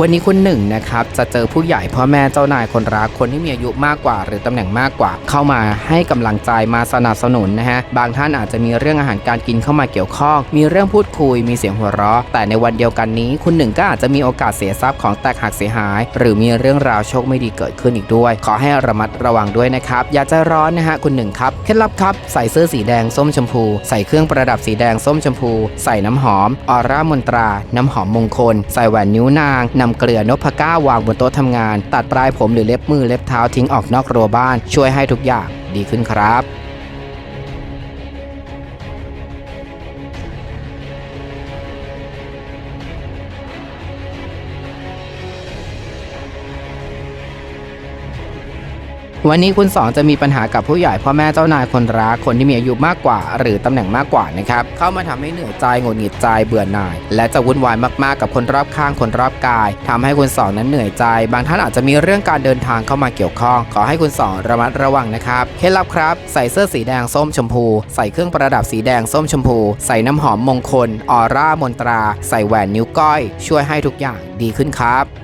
วันนี้คุณหนึ่งนะครับจะเจอผู้ใหญ่พ่อแม่เจ้านายคนรักคนที่มีอายุมากกว่า หรือตำแหน่งมากกว่า เข้ามาให้กำลังใจมาสนับสนุนนะฮะบางท่านอาจจะมีเรื่องอาหารการกินเข้ามาเกี่ยวข้อง มีเรื่องพูดคุยมีเสียงหัวเราะ แต่ในวันเดียวกันนี้ คุณหนึ่งก็อาจจะมีโอกาสเสียทรัพย์ของแตกหักเสียหาย หรือมีเรื่องราวโชคไม่ดีเกิดขึ้นอีกด้วย ขอให้ระมัดระวังด้วยนะครับอย่าใจร้อนนะฮะคุณหนึ่งครับเคล็ดลับครับใส่เสื้อสีแดงส้มชมพู ใส่เครื่องประดับสีแดงส้มชมพู ใส่น้ำหอมออร่ามนตรา น้ำหอมมงคล ใส่แหวนนิ้วนางนำเกลือนพก้าวางบนโต๊ะทำงาน ตัดปลายผมหรือเล็บมือเล็บเท้าทิ้งออกนอกรัวบ้าน ช่วยให้ทุกอย่างดีขึ้นครับ วันนี้คุณสองจะมีปัญหากับผู้ใหญ่พ่อแม่เจ้านายคนรักคนที่มีอายุมากกว่า หรือตำแหน่งมากกว่านะครับเข้ามาทำให้เหนื่อยใจหงุดหงิดใจเบื่อหน่าย และจะวุ่นวายมากๆกับคนรอบข้างคนรอบกายทำให้คุณสองนั้นเหนื่อยใจ บางท่านอาจจะมีเรื่องการเดินทางเข้ามาเกี่ยวข้อง ขอให้คุณสองระมัดระวังนะครับเคล็ดลับครับใส่เสื้อสีแดงส้มชมพู ใส่เครื่องประดับสีแดงส้มชมพู ใส่น้ำหอมมงคลออร่ามนตรา ใส่แหวนนิ้วก้อย ช่วยให้ทุกอย่างดีขึ้นครับ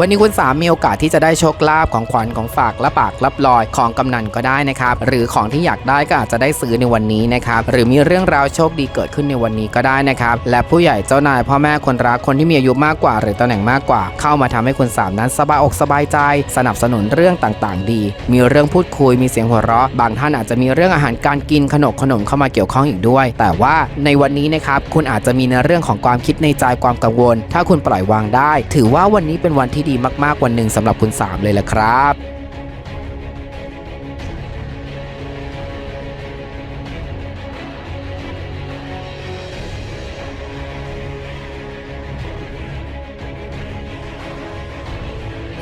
วันนี้คุณสามมีโอกาสที่จะได้โชคลาภของขวัญของฝากและปากรับลอยของกำนันก็ได้นะครับ หรือของที่อยากได้ก็อาจจะได้ซื้อในวันนี้นะครับ หรือมีเรื่องราวโชคดีเกิดขึ้นในวันนี้ก็ได้นะครับ และผู้ใหญ่เจ้านายพ่อแม่คนรักคนที่มีอายุมากกว่า หรือตำแหน่งมากกว่า เข้ามาทำให้คุณสามนั้นสบายอกสบายใจ สนับสนุนเรื่องต่างๆ ดี มีเรื่องพูดคุยมีเสียงหัวเราะ บางท่านอาจจะมีเรื่องอาหารการกินขนมขนมเข้ามาเกี่ยวข้องอีกด้วย แต่ว่าในวันนี้นะครับคุณอาจจะมีในเรื่องของความคิดในใจความกังวล ถ้าคุณปล่อยวางได้ ถือว่าวันนี้เป็นวันที่ดีมากๆวันหนึ่งสำหรับคุณสามเลยละครับ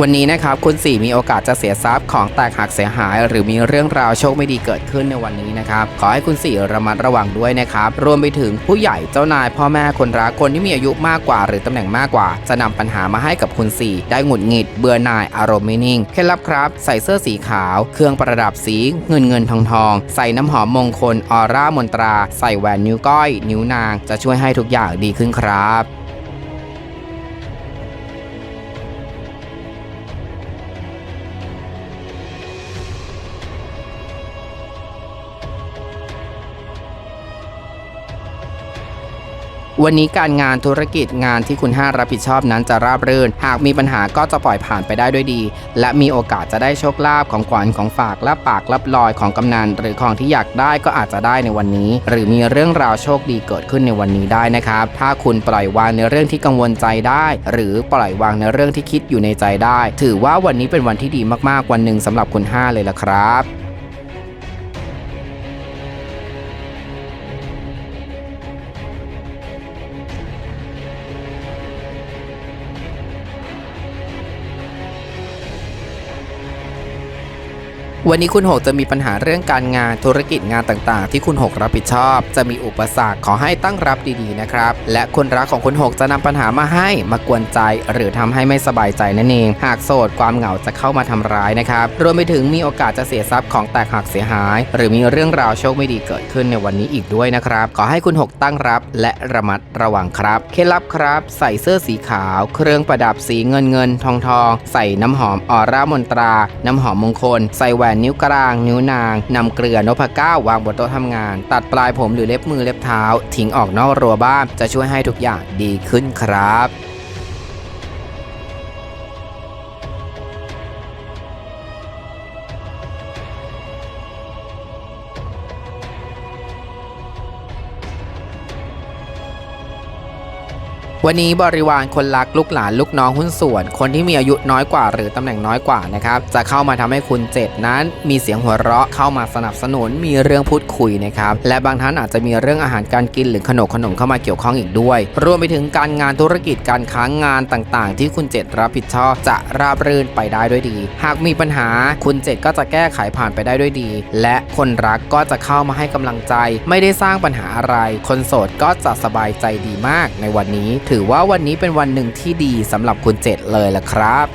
วันนี้นะครับคุณสี่มีโอกาสจะเสียทรัพย์ของแตกหักเสียหาย หรือมีเรื่องราวโชคไม่ดีเกิดขึ้นในวันนี้นะครับขอให้คุณสี่ระมัดระวังด้วยนะครับรวมไปถึงผู้ใหญ่เจ้านายพ่อแม่คนรักคนที่มีอายุมากกว่า หรือตำแหน่งมากกว่า จะนำปัญหามาให้กับคุณสี่ได้หงุดหงิดเบื่อหน่ายอารมณ์ไม่นิ่งเคล็ดลับครับ ใส่เสื้อสีขาว เครื่องประดับสีเงินเงินทองทอง ใส่น้ำหอมมงคลออร่ามนตรา ใส่แหวนนิ้วก้อย นิ้วนาง จะช่วยให้ทุกอย่างดีขึ้นครับ วันนี้การงานธุรกิจงานที่คุณห้ารับผิดชอบนั้นจะราบรื่น หากมีปัญหาก็จะปล่อยผ่านไปได้ด้วยดี และมีโอกาสจะได้โชคลาภของขวัญของฝากและปากรับลอยของกำนันหรือของที่อยากได้ก็อาจจะได้ในวันนี้ หรือมีเรื่องราวโชคดีเกิดขึ้นในวันนี้ได้นะครับ ถ้าคุณปล่อยวางในเรื่องที่กังวลใจได้ หรือปล่อยวางในเรื่องที่คิดอยู่ในใจได้ ถือว่าวันนี้เป็นวันที่ดีมากๆวันหนึ่งสำหรับคุณห้าเลยละครับ วันนี้คุณหกจะมีปัญหาเรื่องการงานธุรกิจงานต่างๆ ที่คุณหกรับผิดชอบ จะมีอุปสรรคขอให้ตั้งรับดีๆนะครับ และคนรักของคุณหกจะนำปัญหามาให้มากวนใจ หรือทำให้ไม่สบายใจนั่นเอง หากโสดความเหงาจะเข้ามาทำร้ายนะครับรวมไปถึงมีโอกาสจะเสียทรัพย์ของแตกหักเสียหาย หรือมีเรื่องราวโชคไม่ดีเกิดขึ้นในวันนี้อีกด้วยนะครับขอให้คุณหกตั้งรับ และระมัดระวังครับเคล็ดลับครับ ใส่เสื้อสีขาว เครื่องประดับสีเงินเงินทองทองใส่น้ำหอมออร่ามนตรา น้ำหอมมงคล ใส่แหวนนิ้วกลาง นิ้วนางนำเกลือนพก้าววางบนโต๊ะทำงาน ตัดปลายผมหรือเล็บมือเล็บเท้า ทิ้งออกนอกรั้วบ้านจะช่วยให้ทุกอย่างดีขึ้นครับ วันนี้บริวารคนรักลูกหลานลูกน้องหุ้นส่วน คนที่มีอายุน้อยกว่า หรือตำแหน่งน้อยกว่านะครับจะเข้ามาทำให้คุณเจ็ดนั้น มีเสียงหัวเราะเข้ามาสนับสนุนมีเรื่องพูดคุยนะครับและบางท่านอาจจะมีเรื่องอาหารการกินหรือขนมขนมเข้ามาเกี่ยวข้องอีกด้วย รวมไปถึงการงานธุรกิจการค้างงานต่างๆ ที่คุณเจ็ดรับผิดชอบจะราบรื่นไปได้ด้วยดี หากมีปัญหาคุณเจ็ดก็จะแก้ไขผ่านไปได้ด้วยดี และคนรักก็จะเข้ามาให้กำลังใจ ไม่ได้สร้างปัญหาอะไร คนโสดก็จะสบายใจดีมากในวันนี้ถือว่าวันนี้เป็นวันหนึ่งที่ดีสำหรับคุณเจ็ดเลยละครับ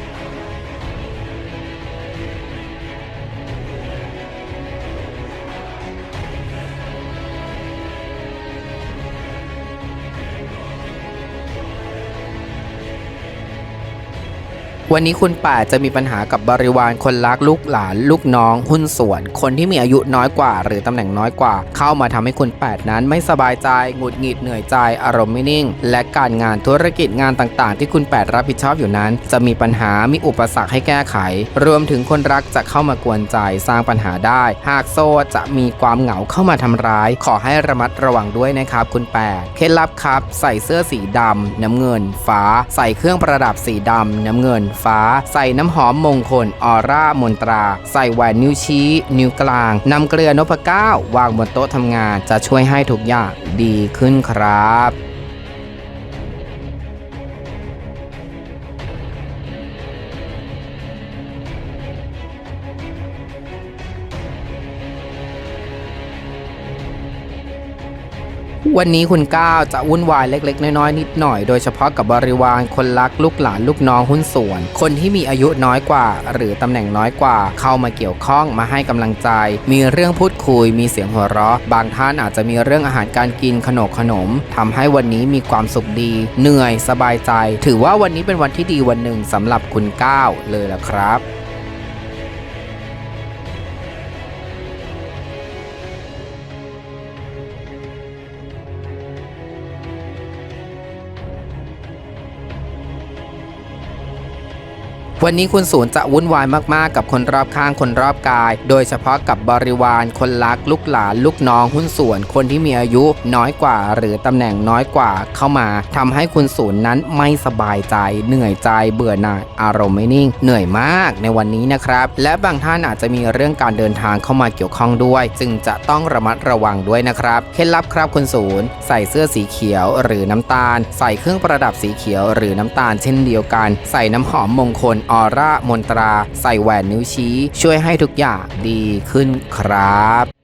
วันนี้คุณป่าจะมีปัญหากับบริวารคนรักลูกหลาน ลูกน้อง หุ้นส่วน คนที่มีอายุน้อยกว่า หรือตำแหน่งน้อยกว่า เข้ามาทำให้คุณแปดนั้นไม่สบายใจหงุดหงิดเหนื่อยใจ อารมณ์ไม่นิ่ง และการงานธุรกิจงานต่างๆ ที่คุณแปดรับผิดชอบอยู่นั้น จะมีปัญหามีอุปสรรคให้แก้ไข รวมถึงคนรักจะเข้ามากวนใจสร้างปัญหาได้ หากโซ่จะมีความเหงาเข้ามาทำร้าย ขอให้ระมัดระวังด้วยนะครับ คุณแปดเคล็ดลับครับ ใส่เสื้อสีดำน้ำเงิน ฟ้า ใส่เครื่องประดับสีดำน้ำเงินฟ้า ใส่น้ำหอมมงคลออร่ามนตรา ใส่แหวนนิ้วชี้ นิ้วกลางนำเกลือนพเก้าวางบนโต๊ะทำงานจะช่วยให้ทุกอย่างดีขึ้นครับ วันนี้คุณก้าวจะวุ่นวายเล็ก ๆ น้อยๆนิดหน่อยโดยเฉพาะกับบริวารคนรักลูกหลานลูกน้องหุ้นส่วน คนที่มีอายุน้อยกว่า หรือตำแหน่งน้อยกว่า เข้ามาเกี่ยวข้องมาให้กำลังใจ มีเรื่องพูดคุย มีเสียงหัวเราะ บางท่านอาจจะมีเรื่องอาหารการกินขนมขนมทำให้วันนี้มีความสุขดี เหนื่อยสบายใจ ถือว่าวันนี้เป็นวันที่ดีวันหนึ่งสำหรับคุณก้าวเลยละครับ วันนี้คุณศูนย์จะวุ่นวายมาก ๆ กับคนรอบข้างคนรอบกาย โดยเฉพาะกับบริวาร คนรัก ลูกหลาน ลูกน้อง หุ้นส่วน คนที่มีอายุน้อยกว่า หรือตำแหน่งน้อยกว่าเข้ามาทำให้คุณศูนย์นั้นไม่สบายใจ เหนื่อยใจ เบื่อหน่าย อารมณ์ไม่นิ่ง เหนื่อยมากในวันนี้นะครับ และบางท่านอาจจะมีเรื่องการเดินทางเข้ามาเกี่ยวข้องด้วย จึงจะต้องระมัดระวังด้วยนะครับ เคล็ดลับครับคุณศูนย์ใส่เสื้อสีเขียวหรือน้ำตาล ใส่เครื่องประดับสีเขียวหรือน้ำตาลเช่นเดียวกัน ใส่น้ำหอมมงคลออร่ามนตรา ใส่แหวนนิ้วชี้ ช่วยให้ทุกอย่างดีขึ้นครับ